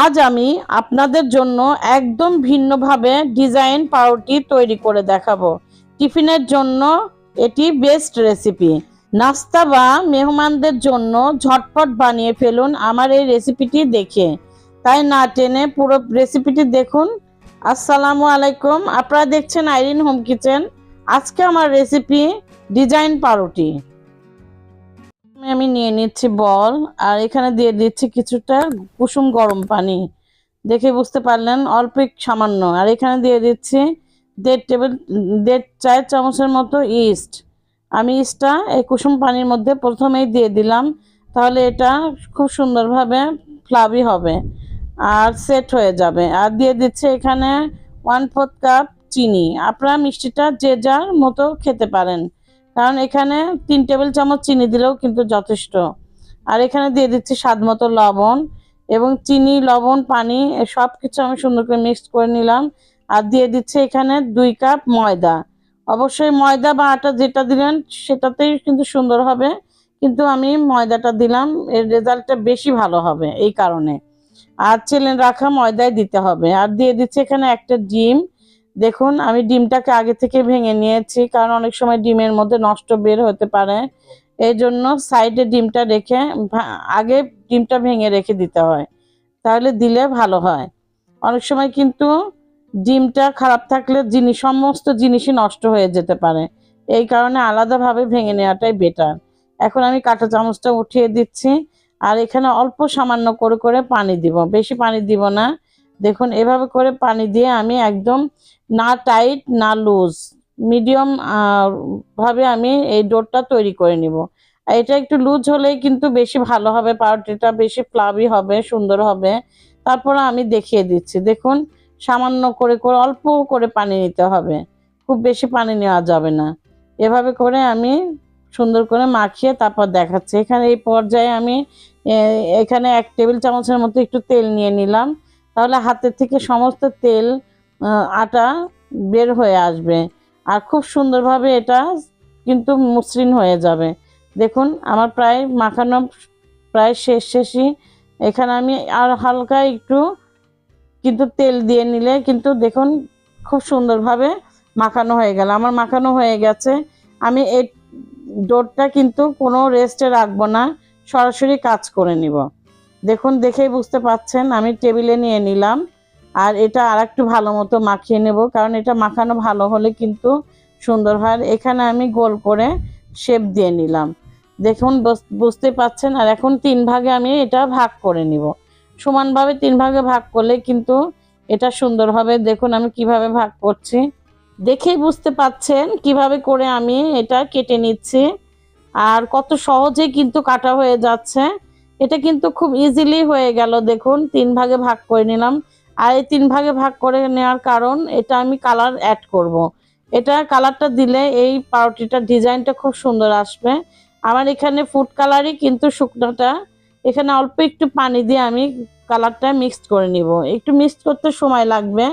আজ আমি আপনাদের জন্য একদম ভিন্নভাবে ডিজাইন পাউরুটি তৈরি করে দেখাবো। টিফিনের জন্য এটি বেস্ট রেসিপি। নাস্তা বা মেহমানদের জন্য ঝটপট বানিয়ে ফেলুন আমার এই রেসিপিটি দেখে। তাই না টেনে পুরো রেসিপিটি দেখুন। আসসালামু আলাইকুম। আপনারা দেখছেন আইরিন হোম কিচেন। আজকে আমার রেসিপি ডিজাইন পাউরুটি। আমি নিয়ে নিচ্ছি বল, আর এখানে দিয়ে দিচ্ছি কিছুটা কুসুম গরম পানি। দেখে বুঝতে পারলেন, অল্প সামান্য। আর এখানে দিয়ে দিচ্ছি দেড় টেবিল, দেড় চায়ের চামচের মতো ইস্ট। আমি ইস্টটা এই কুসুম পানির মধ্যে প্রথমেই দিয়ে দিলাম, তাহলে এটা খুব সুন্দরভাবে ফ্লাবি হবে আর সেট হয়ে যাবে। আর দিয়ে দিচ্ছে এখানে ওয়ান ফোর্থ কাপ চিনি। আপনারা মিষ্টিটা যে যার মতো খেতে পারেন। কারণ এখানে তিন টেবিল চামচ চিনি দিলেও কিন্তু যথেষ্ট। আর এখানে দিয়ে দিচ্ছি স্বাদ মতো লবণ এবং চিনি, লবণ, পানি সব কিছু আমি সুন্দর করে মিক্সড করে নিলাম। আর দিয়ে দিচ্ছে এখানে দুই কাপ ময়দা। অবশ্যই ময়দা বা আটা যেটা দিলেন সেটাতেই কিন্তু সুন্দর হবে। কিন্তু আমি ময়দাটা দিলাম, এর রেজাল্টটা বেশি ভালো হবে এই কারণে। আর চেলে রাখা ময়দায় দিতে হবে। আর দিয়ে দিচ্ছে এখানে একটা ডিম। দেখুন, আমি ডিমটাকে আগে থেকে ভেঙে নিয়েছি, কারণ অনেক সময় ডিমের মধ্যে নষ্ট বের হতে পারে। এই জন্য সাইডে ডিমটা রেখে আগে ডিমটা ভেঙে রেখে দিতে হয়, তাহলে দিলে ভালো হয়। অনেক সময় কিন্তু ডিমটা খারাপ থাকলে জিনিস, সমস্ত জিনিসই নষ্ট হয়ে যেতে পারে। এই কারণে আলাদাভাবে ভেঙে নেওয়াটাই বেটার এখন আমি কাঁটা চামচটা উঠিয়ে দিচ্ছি, আর এখানে অল্প সামান্য করে করে পানি দিব। বেশি পানি দিব না। দেখুন, এভাবে করে পানি দিয়ে আমি একদম না টাইট না লুজ মিডিয়াম ভাবে আমি এই ডোরটা তৈরি করে নিব। এটা একটু লুজ হলেই কিন্তু বেশি ভালো হবে পাউরুটিটা বেশি ফ্লাবি হবে, সুন্দর হবে। তারপরে আমি দেখিয়ে দিচ্ছি। দেখুন, সামান্য করে করে, অল্প করে পানি নিতে হবে। খুব বেশি পানি নেওয়া যাবে না। এভাবে করে আমি সুন্দর করে মাখিয়ে তারপর দেখাচ্ছি। এখানে এই পর্যায়ে আমি এখানে এক টেবিল চামচের মতো একটু তেল নিয়ে নিলাম। তাহলে হাতের থেকে সমস্ত তেল আটা বের হয়ে আসবে। আর খুব সুন্দরভাবে এটা কিন্তু মসৃণ হয়ে যাবে। দেখুন, আমার প্রায় মাখানো প্রায় শেষ, শেষই। এখানে আমি আর হালকা একটু কিন্তু তেল দিয়ে নিলে কিন্তু দেখুন খুব সুন্দরভাবে মাখানো হয়ে গেল। আমার মাখানো হয়ে গেছে। আমি এই ডোরটা কিন্তু কোনো রেস্টে রাখব না, সরাসরি কাজ করে নিব। দেখুন, দেখেই বুঝতে পাচ্ছেন, আমি টেবিলে নিয়ে নিলাম। আর এটা আর একটু ভালো মতো মাখিয়ে নেব, কারণ এটা মাখানো ভালো হলে কিন্তু সুন্দর হয়। এখানে আমি গোল করে শেপ দিয়ে নিলাম। দেখুন, বুঝ- বুঝতে পাচ্ছেন? আর এখন তিন ভাগে আমি এটা ভাগ করে নিব। সমানভাবে তিন ভাগে ভাগ করলে কিন্তু এটা সুন্দর হবে। দেখুন, আমি কীভাবে ভাগ করছি। দেখেই বুঝতে পাচ্ছেন কীভাবে করে আমি এটা কেটে নিচ্ছি। আর কত সহজে কিন্তু কাটা হয়ে যাচ্ছে। এটা কিন্তু খুব ইজিলি হয়ে গেল, দেখুন, তিন ভাগে ভাগ করে নিলাম। আর এই তিন ভাগে ভাগ করে নেওয়ার কারণ, এটা আমি কালার অ্যাড করব। এটা কালারটা দিলে এই পাউরুটিটার ডিজাইনটা খুব সুন্দর আসবে। আমার এখানে ফুড কালারই কিন্তু শুকনোটা। এখানে অল্প একটু পানি দিয়ে আমি কালারটা মিক্সড করে নিব। একটু মিক্সড করতে সময় লাগবে।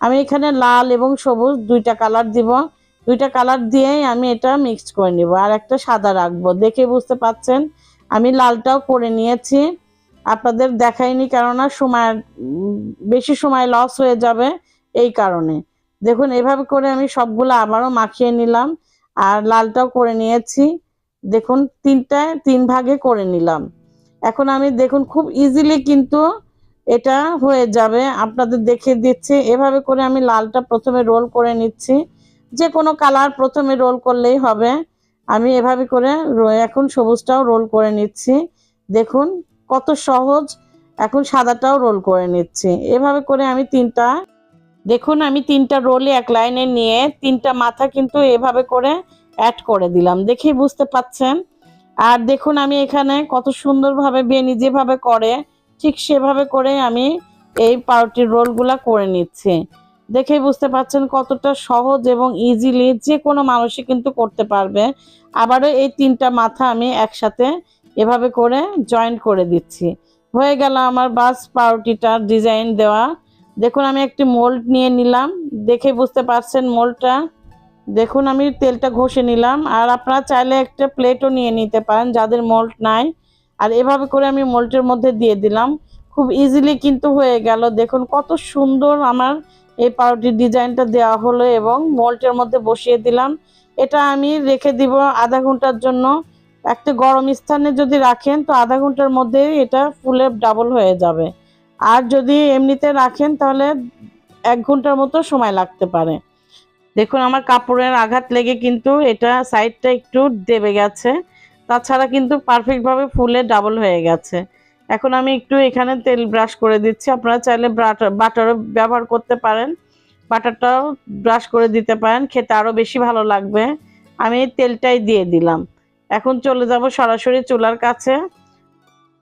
আমি এখানে লাল এবং সবুজ দুইটা কালার দিব। দুইটা কালার দিয়েই আমি এটা মিক্সড করে নিব। আর একটা সাদা রাখব। দেখে বুঝতে পাচ্ছেন? আমি লালটাও করে নিয়েছি। আপনাদের দেখাইনি কেননা সময় বেশি সময় লস হয়ে যাবে এই কারণে। দেখুন, এভাবে করে আমি সবগুলো আবারও মাখিয়ে নিলাম আর লালটাও করে নিয়েছি। দেখুন, তিনটা, তিন ভাগে করে নিলাম। এখন আমি, দেখুন, খুব ইজিলি কিন্তু এটা হয়ে যাবে। আপনাদের দেখিয়ে দিচ্ছি, এভাবে করে আমি লালটা প্রথমে রোল করে নিচ্ছি। যে কোনো কালার প্রথমে রোল করলেই হবে। আমি এভাবে করে এখন সবুজটাও রোল করে নিচ্ছি। দেখুন, কত সহজ। এখন সাদাটাও রোল করে নিচ্ছি। এভাবে করে আমি তিনটা, দেখুন, আমি তিনটা রোলে এক লাইনে নিয়ে তিনটা মাথা কিন্তু এভাবে করে অ্যাড করে দিলাম। দেখেই বুঝতে পাচ্ছেন? আর দেখুন, আমি এখানে কত সুন্দরভাবে বেনি যেভাবে করে, ঠিক সেভাবে করে আমি এই পাউরুটির রোলগুলা করে নিচ্ছি। দেখেই বুঝতে পারছেন কতটা সহজ এবং ইজিলি যে কোনো মানুষই কিন্তু করতে পারবে। আবারও এই তিনটা মাথা আমি একসাথে এভাবে করে জয়েন্ট করে দিচ্ছি। হয়ে গেল আমার বাস পাউরুটিটার ডিজাইন দেওয়া। দেখুন আমি একটি মোল্ড নিয়ে নিলাম। দেখে বুঝতে পারছেন মোল্ডটা দেখুন আমি তেলটা ঘষে নিলাম। আর আপনারা চাইলে একটা প্লেটও নিয়ে নিতে পারেন যাদের মোল্ড নাই। আর এভাবে করে আমি মোল্ডের মধ্যে দিয়ে দিলাম। খুব ইজিলি কিন্তু হয়ে গেল। দেখুন কত সুন্দর আমার এই পাউরুটির ডিজাইনটা দেওয়া হলো এবং মোল্টের মধ্যে বসিয়ে দিলাম। এটা আমি রেখে দিব আধা ঘণ্টার জন্য। একটা গরম স্থানে যদি রাখেন তো আধা ঘণ্টার মধ্যে এটা ফুলে ডাবল হয়ে যাবে। আর যদি এমনিতে রাখেন তাহলে এক ঘণ্টার মতো সময় লাগতে পারে। দেখুন আমার কাপড়ের আঘাত লেগে কিন্তু এটা সাইডটা একটু দেবে গেছে। তাছাড়া কিন্তু পারফেক্টভাবে ফুলে ডাবল হয়ে গেছে। এখন আমি একটু এখানে তেল ব্রাশ করে দিচ্ছি। আপনারা চাইলে বাটার বাটারও ব্যবহার করতে পারেন। বাটারটাও ব্রাশ করে দিতে পারেন। খেতে আরও বেশি ভালো লাগবে। আমি তেলটাই দিয়ে দিলাম। এখন চলে যাব সরাসরি চুলার কাছে।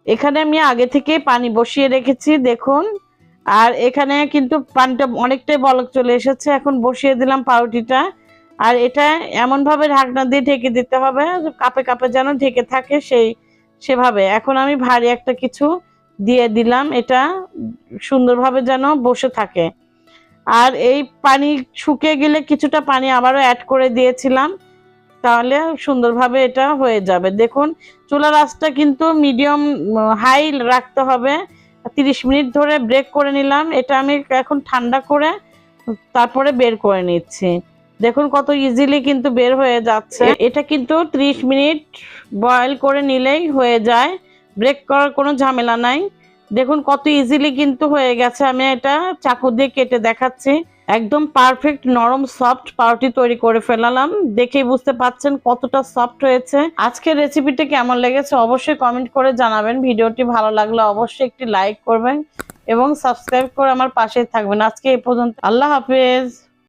এখানে আমি আগে থেকে পানি বসিয়ে রেখেছি, দেখুন। আর এখানে কিন্তু পানিটা অনেকটাই বলক চলে এসেছে। এখন বসিয়ে দিলাম পাউরুটিটা। আর এটা এমনভাবে ঢাকনা দিয়ে ঢেকে দিতে হবে, কাপে কাপে যেন ঢেকে থাকে সেই সেভাবে। এখন আমি ভারী একটা কিছু দিয়ে দিলাম, এটা সুন্দরভাবে যেন বসে থাকে। আর এই পানি শুকিয়ে গেলে কিছুটা পানি আবারও অ্যাড করে দিয়েছিলাম, তাহলে সুন্দরভাবে এটা হয়ে যাবে। দেখুন, চুলার আঁচটা কিন্তু মিডিয়াম হাই রাখতে হবে। তিরিশ মিনিট ধরে ব্রেক করে নিলাম। এটা আমি এখন ঠান্ডা করে তারপরে বের করে নিচ্ছি। দেখুন কত ইজিলি কিন্তু বের হয়ে যাচ্ছে। এটা কিন্তু 30 মিনিট বয়েল করে নিলেই হয়ে যায়। ব্রেক করার কোনো ঝামেলা নাই। দেখুন কত ইজিলি কিন্তু হয়ে গেছে। আমি এটা চাকু দিয়ে কেটে দেখাচ্ছি। একদম পারফেক্ট নরম সফট পাউরুটি তৈরি করে ফেলালাম। দেখেই বুঝতে পাচ্ছেন কতটা সফট হয়েছে। আজকের রেসিপিটা কেমন লেগেছে অবশ্যই কমেন্ট করে জানাবেন। ভিডিওটি ভালো লাগলে অবশ্যই একটি লাইক করবেন এবং সাবস্ক্রাইব করে আমার পাশে থাকবেন। আজকে এই পর্যন্ত। আল্লাহ হাফেজ।